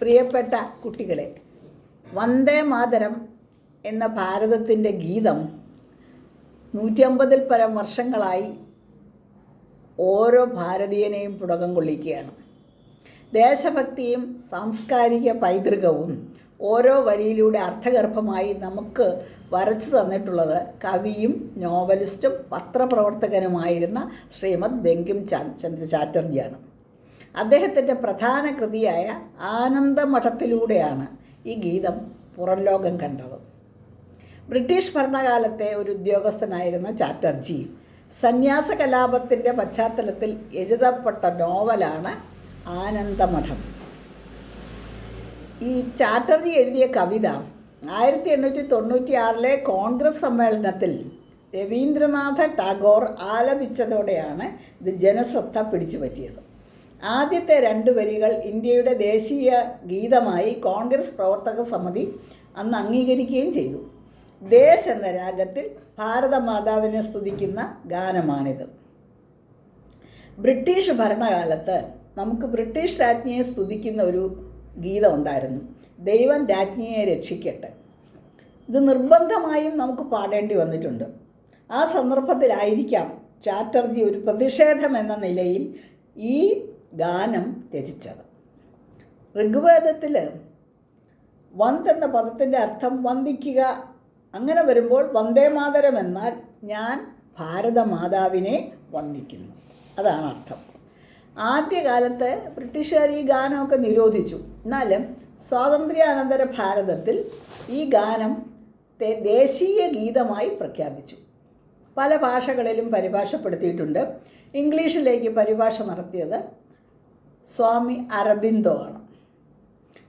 പ്രിയപ്പെട്ട കുട്ടികളെ വന്ദേ മാതരം എന്ന ഭാരതത്തിന്റെ ഗീതം നൂറ്റിയമ്പതിൽ പരം വർഷങ്ങളായി ഓരോ ഭാരതീയനെയും പുടകം കൊള്ളിക്കുകയാണ്. ദേശഭക്തിയും സാംസ്കാരിക പൈതൃകവും ഓരോ വരിയിലൂടെ അർത്ഥഗർഭമായി നമുക്ക് വരച്ചു തന്നിട്ടുള്ളത് കവിയും നോവലിസ്റ്റും പത്രപ്രവർത്തകനുമായിരുന്ന ശ്രീമദ് ബെങ്കിം ചന്ദ്ര ചാറ്റർജിയാണ് അദ്ദേഹത്തിന്റെ പ്രധാന കൃതിയായ ആനന്ദമഠത്തിലൂടെയാണ് ഈ ഗീതം പുറം ലോകം കണ്ടത്. ബ്രിട്ടീഷ് ഭരണകാലത്തെ ഒരു ഉദ്യോഗസ്ഥനായിരുന്ന ചാറ്റർജി സന്യാസ കലാപത്തിന്റെ പശ്ചാത്തലത്തിൽ എഴുതപ്പെട്ട നോവലാണ് ആനന്ദമഠം. ഈ ചാറ്റർജി എഴുതിയ കവിത ആയിരത്തി എണ്ണൂറ്റി തൊണ്ണൂറ്റി ആറിലെ കോൺഗ്രസ് സമ്മേളനത്തിൽ രവീന്ദ്രനാഥ ടാഗോർ ആലപിച്ചതോടെയാണ് ഇത് ജനശ്രദ്ധ പിടിച്ചു പറ്റിയത് ആദ്യത്തെ രണ്ട് വരികൾ ഇന്ത്യയുടെ ദേശീയ ഗീതമായി കോൺഗ്രസ് പ്രവർത്തക സമിതി അന്ന് അംഗീകരിക്കുകയും ചെയ്തു. ദേശ് എന്ന രാഗത്തിൽ ഭാരതമാതാവിനെ സ്തുതിക്കുന്ന ഗാനമാണിത്. ബ്രിട്ടീഷ് ഭരണകാലത്ത് നമുക്ക് ബ്രിട്ടീഷ് രാജ്ഞിയെ സ്തുതിക്കുന്ന ഒരു ഗീതം ഉണ്ടായിരുന്നു. ദൈവം രാജ്ഞിയെ രക്ഷിക്കട്ടെ. ഇത് നിർബന്ധമായും നമുക്ക് പാടേണ്ടി വന്നിട്ടുണ്ട്. ആ സന്ദർഭത്തിലായിരിക്കാം ചാറ്റർജി ഒരു പ്രതിഷേധം എന്ന നിലയിൽ ഈ ഗാനം രചിച്ചത്. ഋഗ്വേദത്തിൽ വന്ത് എന്ന പദത്തിന്റെ അർത്ഥം വന്ദിക്കുക. അങ്ങനെ വരുമ്പോൾ വന്ദേമാതരം എന്നാൽ ഞാൻ ഭാരതമാതാവിനെ വന്ദിക്കുന്നു. അതാണ് അർത്ഥം. ആദ്യകാലത്ത് ബ്രിട്ടീഷുകാർ ഈ ഗാനമൊക്കെ നിരോധിച്ചു. എന്നാലും സ്വാതന്ത്ര്യാനന്തര ഭാരതത്തിൽ ഈ ഗാനം ദേശീയ ഗീതമായി പ്രഖ്യാപിച്ചു. പല ഭാഷകളിലും പരിഭാഷപ്പെടുത്തിയിട്ടുണ്ട്. ഇംഗ്ലീഷിലേക്ക് പരിഭാഷ നടത്തിയത് സ്വാമി അരബിന്ദോ ആണ്.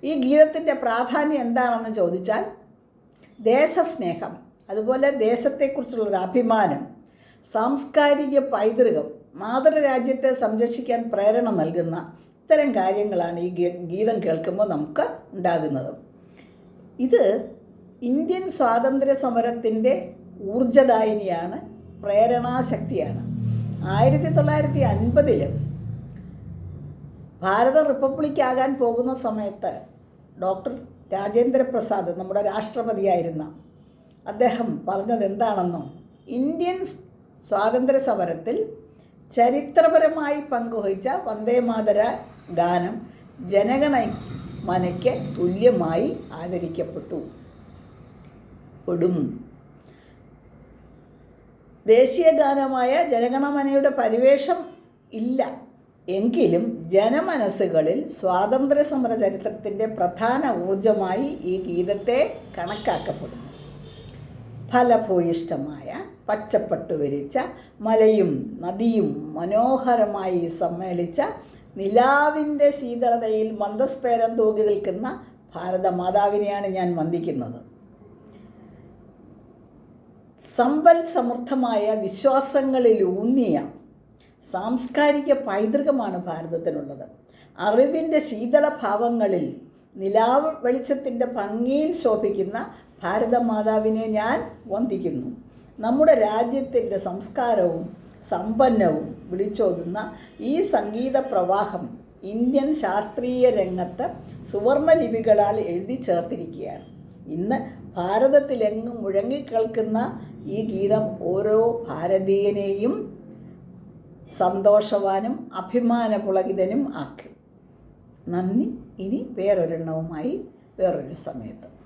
ഈ ഗീതത്തിന്റെ പ്രാധാന്യം എന്താണെന്ന് ചോദിച്ചാൽ ദേശസ്നേഹം അതുപോലെ ദേശത്തെക്കുറിച്ചുള്ളൊരു അഭിമാനം സാംസ്കാരിക പൈതൃകം മാതൃരാജ്യത്തെ സംരക്ഷിക്കാൻ പ്രേരണ നൽകുന്ന ഇത്തരം കാര്യങ്ങളാണ് ഈ ഗീതം കേൾക്കുമ്പോൾ നമുക്ക് ഉണ്ടാകുന്നത്. ഇത് ഇന്ത്യൻ സ്വാതന്ത്ര്യ സമരത്തിന്റെ ഊർജദായിനിയാണ് പ്രേരണാശക്തിയാണ്. ആയിരത്തി തൊള്ളായിരത്തി അൻപതിൽ ഭാരത റിപ്പബ്ലിക് ആകാൻ പോകുന്ന സമയത്ത് ഡോക്ടർ രാജേന്ദ്ര പ്രസാദ് നമ്മുടെ രാഷ്ട്രപതിയായിരുന്ന അദ്ദേഹം പറഞ്ഞത് എന്താണെന്നോ ഇന്ത്യൻ സ്വാതന്ത്ര്യ സമരത്തിൽ ചരിത്രപരമായി പങ്കുവഹിച്ച വന്ദേമാതര ഗാനം ജനഗണ മനയ്ക്ക് തുല്യമായി ആദരിക്കപ്പെട്ടു. പെടും ദേശീയ ഗാനമായ ജനഗണമനയുടെ പരിവേഷം ഇല്ല. എങ്കിലും ജനമനസ്സുകളിൽ സ്വാതന്ത്ര്യ സമര ചരിത്രത്തിന്റെ പ്രധാന ഊർജമായി ഈ ഗീതത്തെ കണക്കാക്കപ്പെടുന്നു. ഫലഭൂയിഷ്ടമായ പച്ചപ്പട്ടു വിരിച്ച മലയും നദിയും മനോഹരമായി സമ്മേളിച്ച നിലാവിന്റെ ശീതളതയിൽ മന്ദസ്പേരം തൂകി നിൽക്കുന്ന ഭാരതമാതാവിനെയാണ് ഞാൻ വന്ദിക്കുന്നത്. സമ്പൽ സമൃദ്ധമായ വിശ്വാസങ്ങളിലൂന്നിയ സാംസ്കാരിക പൈതൃകമാണ് ഭാരതത്തിനുള്ളത് അറിവിന്റെ ശീതളഭാവങ്ങളിൽ നിലാവ് വെളിച്ചത്തിന്റെ ഭംഗിയിൽ ശോഭിക്കുന്ന ഭാരതമാതാവിനെ ഞാൻ വന്ദിക്കുന്നു. നമ്മുടെ രാജ്യത്തിന്റെ സംസ്കാരവും സമ്പന്നവും വിളിച്ചോതുന്ന ഈ സംഗീത പ്രവാഹം ഇന്ത്യൻ ശാസ്ത്രീയ രംഗത്ത് സുവർണ ലിപികളാൽ എഴുതി ചേർത്തിരിക്കുകയാണ്. ഇന്ന് ഭാരതത്തിലെങ്ങും മുഴങ്ങിക്കേൾക്കുന്ന ഈ ഗീതം ഓരോ ഭാരതീയനെയും സന്തോഷവാനും അഭിമാനപുളകിതനും ആക്കി. നന്ദി. ഇനി വേറൊരെണ്ണവുമായി വേറൊരു സമയത്ത്.